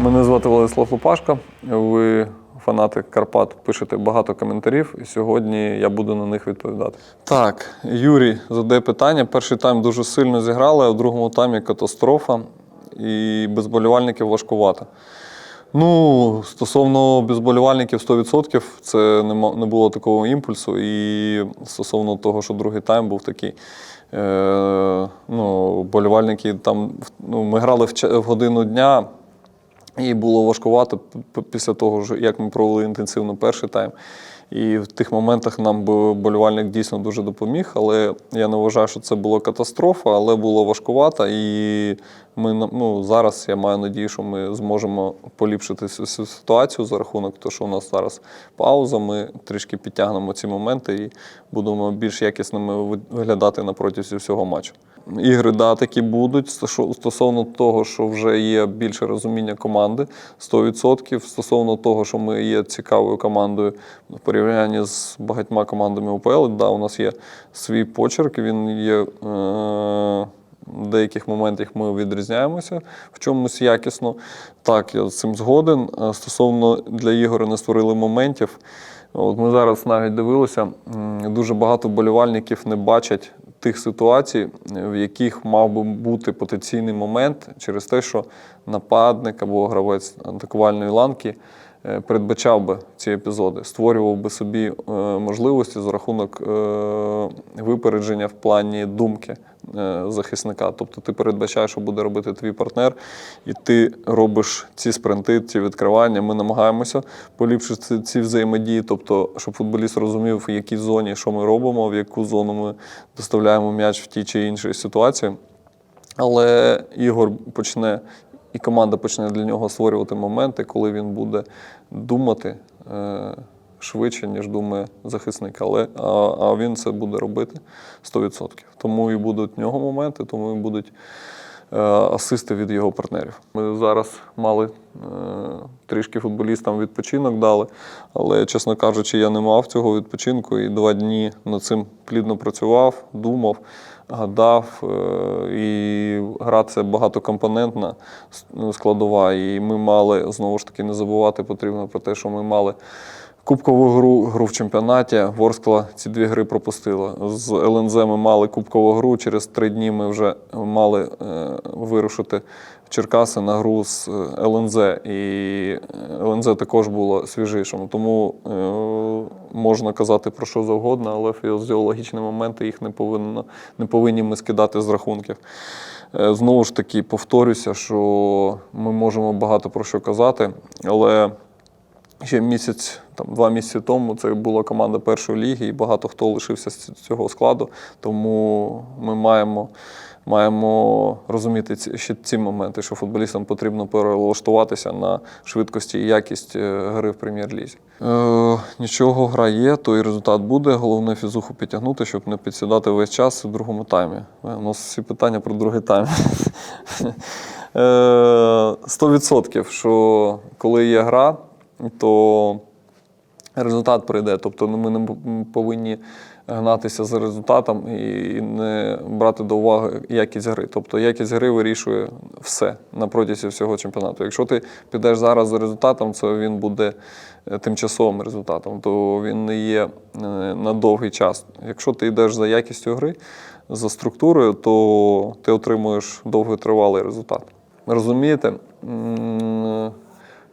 Мене звати Владислав Лупашко. Ви фанати Карпат, пишете багато коментарів, і сьогодні я буду на них відповідати. Так, Юрій задає питання. Перший тайм дуже сильно зіграли, а в другому таймі катастрофа і без болівальників важкувато. Ну, стосовно безболівальників 100%, це не, було такого імпульсу. І стосовно того, що другий тайм був такий. Е, ну, болівальники там, ну, ми грали в годину дня, і було важкувато після того, як ми провели інтенсивно перший тайм. І в тих моментах нам бо- болівальник дійсно дуже допоміг, але я не вважаю, що це була катастрофа, але було важкувато. І ми ну, зараз я маю надію, що ми зможемо поліпшити цю ситуацію за рахунок того, що у нас зараз пауза. Ми трішки підтягнемо ці моменти і будемо більш якісними виглядати на протязі всього матчу. Ігри, да, такі будуть. Стосовно того, що вже є більше розуміння команди, 100%. Стосовно того, що ми є цікавою командою в порівнянні з багатьма командами УПЛ, да, у нас є свій почерк, він є. Е- в деяких моментах ми відрізняємося в чомусь якісно. Так, я з цим згоден. Е, Стосовно для ігор не створили моментів. От ми зараз навіть дивилися, дуже багато болівальників не бачать тих ситуацій, в яких мав би бути потенційний момент через те, що нападник або гравець атакувальної ланки е, передбачав би ці епізоди, створював би собі е, можливості за рахунок е, випередження в плані думки е, захисника. Тобто ти передбачаєш, що буде робити твій партнер, і ти робиш ці спринти, ці відкривання. Ми намагаємося поліпшити ці взаємодії, тобто, щоб футболіст розумів, в якій зоні що ми робимо, в яку зону ми доставляємо м'яч в тій чи іншій ситуації. Але Ігор почне і команда почне для нього створювати моменти, коли він буде думати е, швидше, ніж думає захисник. Але, а, а він це буде робити 100%. Тому і будуть в нього моменти, тому і будуть асисти від його партнерів. Ми зараз мали е, трішки футболістам відпочинок дали, але, чесно кажучи, я не мав цього відпочинку і два дні над цим плідно працював, думав, гадав. е, І гра це багатокомпонентна складова. І ми мали знову ж таки не забувати потрібно про те, що ми мали. Кубкову гру, гру в чемпіонаті. Ворскла ці дві гри пропустила. З ЛНЗ ми мали кубкову гру. Через три дні ми вже мали е, вирушити в Черкаси на гру з е, ЛНЗ. І е, ЛНЗ також було свіжішим. Тому е, можна казати про що завгодно, але фізіологічні моменти їх не повинно, не повинні ми скидати з рахунків. Е, Знову ж таки, повторюся, що ми можемо багато про що казати, але ще місяць, там два місяці тому це була команда першої ліги, і багато хто лишився з цього складу. Тому ми маємо, маємо розуміти ці, ще ці моменти, що футболістам потрібно перелаштуватися на швидкості і якість е, гри в прем'єр-лізі. Е, нічого, гра є, то і результат буде. Головне фізуху підтягнути, щоб не підсідати весь час у другому таймі. Е, У нас всі питання про другий тайм. Е, 100%, що коли є гра, то результат прийде. Тобто ну, ми не повинні гнатися за результатом і не брати до уваги якість гри. Тобто якість гри вирішує все на протязі всього чемпіонату. Якщо ти підеш зараз за результатом, то він буде е, тимчасовим результатом, то він не є е, на довгий час. Якщо ти йдеш за якістю гри, за структурою, то ти отримуєш довготривалий результат. Розумієте?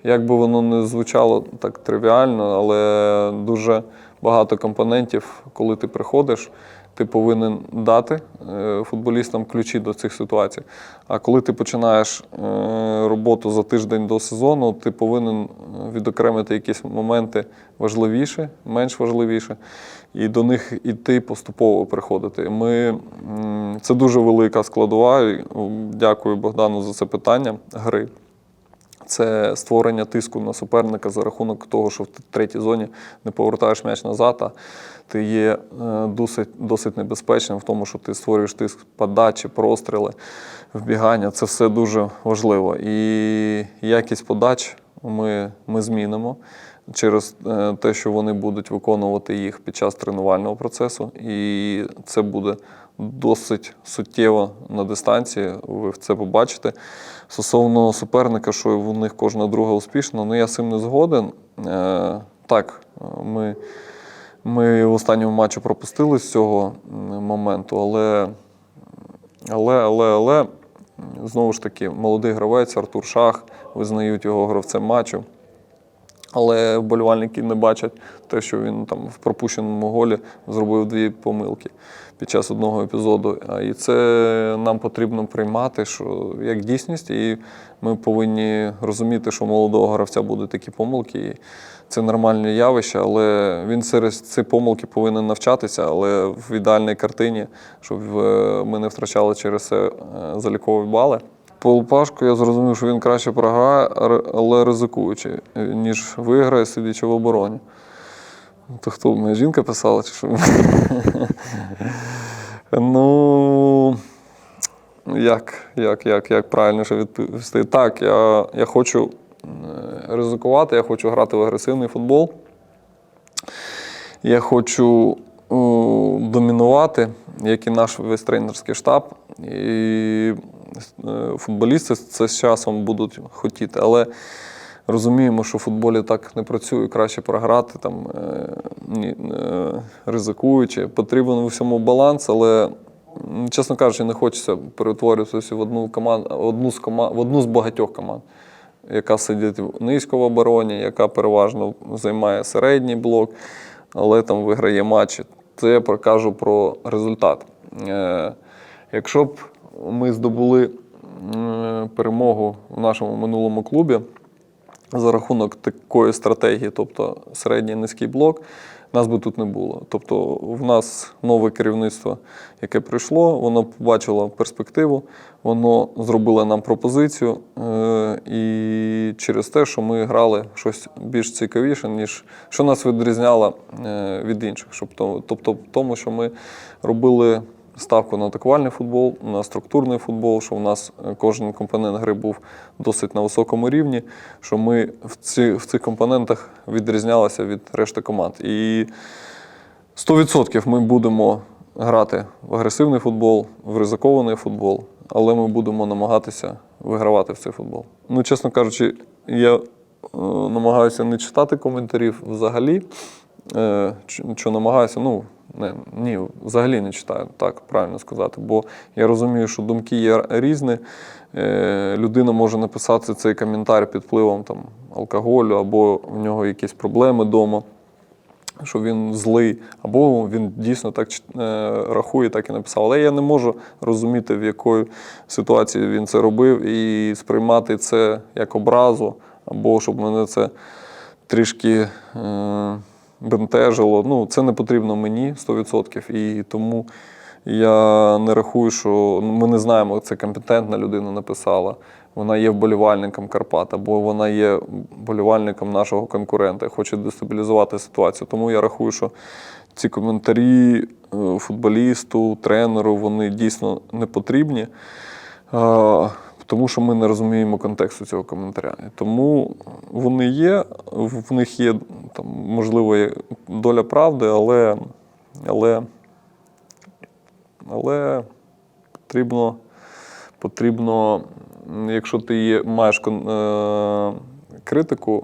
Як би воно не звучало так тривіально, але дуже багато компонентів, коли ти приходиш, ти повинен дати е, футболістам ключі до цих ситуацій. А коли ти починаєш е, роботу за тиждень до сезону, ти повинен е, відокремити якісь моменти важливіші, менш важливіші, і до них іти поступово приходити. Ми, це дуже велика складова. Дякую Богдану за це питання гри це створення тиску на суперника за рахунок того, що в третій зоні не повертаєш м'яч назад, а ти є е, досить, досить небезпечним в тому, що ти створюєш тиск подачі, простріли, вбігання. Це все дуже важливо. І якість подач ми, ми змінимо через е, те, що вони будуть виконувати їх під час тренувального процесу, і це буде досить суттєво на дистанції. Ви це побачите. Стосовно суперника, що у них кожна друга успішна, ну я з цим не згоден. Е, так, ми, ми в останньому матчі пропустили з цього моменту, але, але, але, але знову ж таки, молодий гравець Артур Шах, визнають його гравцем матчу. Але вболівальники не бачать те, що він там в пропущеному голі зробив дві помилки під час одного епізоду. І це нам потрібно приймати що як дійсність, і ми повинні розуміти, що у молодого гравця будуть такі помилки. І це нормальне явище, але він через ці помилки повинен навчатися, але в ідеальній картині, щоб е, ми не втрачали через це е, залікові бали. По Лупашку я зрозумів, що він краще програє, але ризикуючи, е, ніж виграє, сидячи в обороні. То хто моя жінка писала, чи що? ну, як, як, як, як правильніше відповісти? Так, я, я хочу е, ризикувати, я хочу грати в агресивний футбол. Я хочу о, домінувати, як і наш весь тренерський штаб. І футболісти це з часом будуть хотіти. Але розуміємо, що в футболі так не працює, краще програти, там, е, е, ризикуючи. Потрібен у всьому баланс, але, чесно кажучи, не хочеться перетворюватися в одну команду, одну з команд, в одну з багатьох команд яка сидить низько в обороні, яка переважно займає середній блок, але там виграє матчі. Це я прокажу про результат. Е, Якщо б ми здобули перемогу в нашому минулому клубі за рахунок такої стратегії, тобто середній низький блок, нас би тут не було. Тобто в нас нове керівництво, яке прийшло, воно побачило перспективу, воно зробило нам пропозицію. Е, і через те, що ми грали щось більш цікавіше, ніж що нас відрізняло е, від інших. Тобто, в тому, що ми робили ставку на атакувальний футбол, на структурний футбол, що в нас е, кожен компонент гри був досить на високому рівні, що ми в, ці, в цих компонентах відрізнялися від решти команд. І 100% ми будемо грати в агресивний футбол, в ризикований футбол, але ми будемо намагатися вигравати в цей футбол. Ну, чесно кажучи, я е, намагаюся не читати коментарів взагалі. Е, що намагаюся, ну не, ні, взагалі не читаю, так правильно сказати. Бо я розумію, що думки є різні. Е, людина може написати цей коментар під впливом там, алкоголю, або в нього якісь проблеми вдома що він злий, або він дійсно так е, рахує, так і написав. Але я не можу розуміти, в якої ситуації він це робив, і сприймати це як образу, або щоб мене це трішки е, бентежило. Ну, це не потрібно мені 100%. І тому я не рахую, що ну, ми не знаємо, це компетентна людина написала. Вона є вболівальником Карпат, або вона є вболівальником нашого конкурента, хоче дестабілізувати ситуацію. Тому я рахую, що ці коментарі е, футболісту, тренеру, вони дійсно не потрібні. Тому що ми не розуміємо контексту цього коментаря. Тому вони є, в них є там, можливо, доля правди, але, але, але потрібно, потрібно, якщо ти є, маєш кон- е, критику,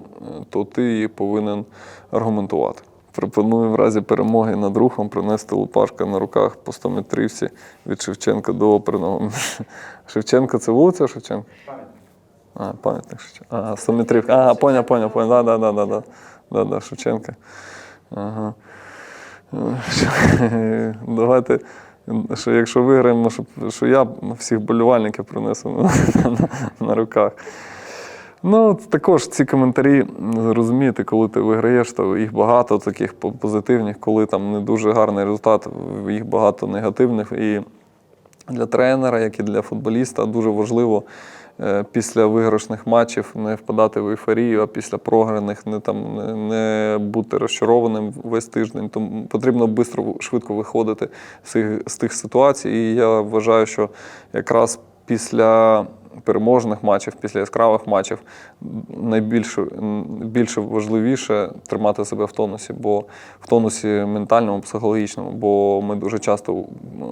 то ти її повинен аргументувати. Пропоную в разі перемоги над рухом принести Лупашка на руках по 100 метрівці від Шевченка до оперного. Шевченка це вулиця Шевченка? А, пам'ятник Шевченка. Ага, 100 метрівка. Ага, поняв, поняв, поняв. Да, да, да, да, да. Да, да, Шевченка. Ага. Давайте, що якщо виграємо, щоб, що я всіх болівальників принесу на, на, на руках. Ну, також ці коментарі, розумієте, коли ти виграєш, то їх багато таких позитивних, коли там не дуже гарний результат, їх багато негативних. І для тренера, як і для футболіста, дуже важливо е, після виграшних матчів не впадати в ейфорію, а після програних не, там, не, бути розчарованим весь тиждень. Тому потрібно швидко, швидко виходити з, цих- з тих ситуацій. І я вважаю, що якраз після переможних матчів, після яскравих матчів найбільше більше важливіше тримати себе в тонусі, бо в тонусі ментальному, психологічному, бо ми дуже часто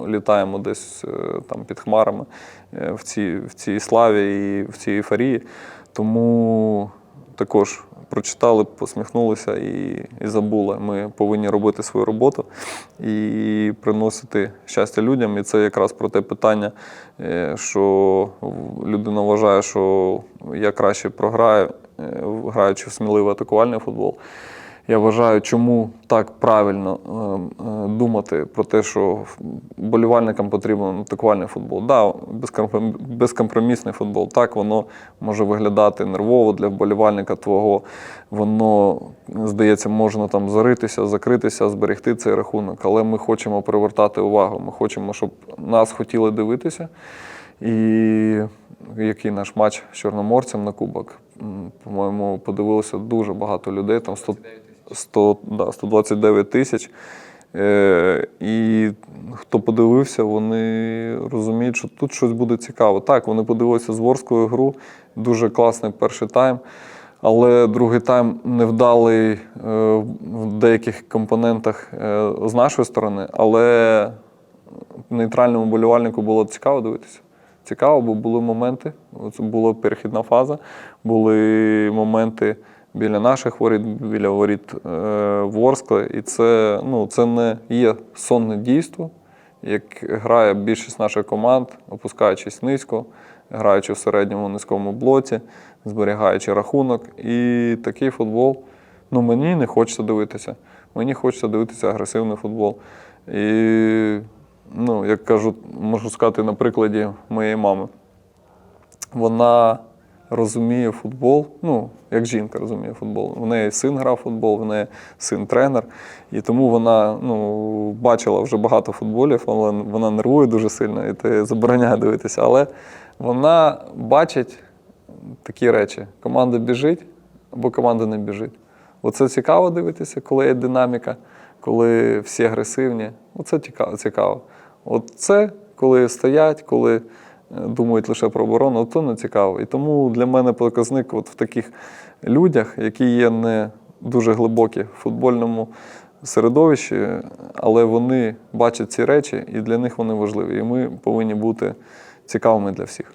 літаємо десь е, там під хмарами е, в цій, в цій славі і в цій ейфорії. Тому також прочитали, посміхнулися і, і забули. Ми повинні робити свою роботу і приносити щастя людям. І це якраз про те питання, е, що людина вважає, що я краще програю, е, граючи в сміливий атакувальний футбол. Я вважаю, чому так правильно е, е, думати про те, що болівальникам потрібен атакувальний футбол. Да, безкомпромісний футбол. Так, воно може виглядати нервово для вболівальника твого. Воно, здається, можна там заритися, закритися, зберегти цей рахунок. Але ми хочемо привертати увагу. Ми хочемо, щоб нас хотіли дивитися. І який наш матч з Чорноморцем на Кубок. По-моєму, подивилося дуже багато людей, там 100, 100, да, 129 тисяч. Е, і хто подивився, вони розуміють, що тут щось буде цікаво. Так, вони подивилися з Ворською гру, дуже класний перший тайм. Але другий тайм невдалий е, в деяких компонентах е, з нашої сторони, але нейтральному болівальнику було цікаво дивитися. Цікаво, бо були моменти. Це була перехідна фаза, були моменти біля наших воріт, біля воріт е, Ворскла. І це, ну, це не є сонне дійство, як грає більшість наших команд, опускаючись низько, граючи в середньому низькому блоці, зберігаючи рахунок. І такий футбол ну, мені не хочеться дивитися. Мені хочеться дивитися агресивний футбол. І, ну, як кажу, можу сказати на прикладі моєї мами. Вона розуміє футбол, ну, як жінка розуміє футбол. В неї син грав футбол, в неї син тренер. І тому вона ну, бачила вже багато футболів, але вона нервує дуже сильно і ти забороняє дивитися. Але вона бачить такі речі: команда біжить або команда не біжить. Оце цікаво дивитися, коли є динаміка, коли всі агресивні. Оце цікаво. цікаво. От це, коли стоять, коли думають лише про оборону, то не цікаво. І тому для мене показник от в таких людях, які є не дуже глибокі в футбольному середовищі, але вони бачать ці речі, і для них вони важливі. І ми повинні бути цікавими для всіх.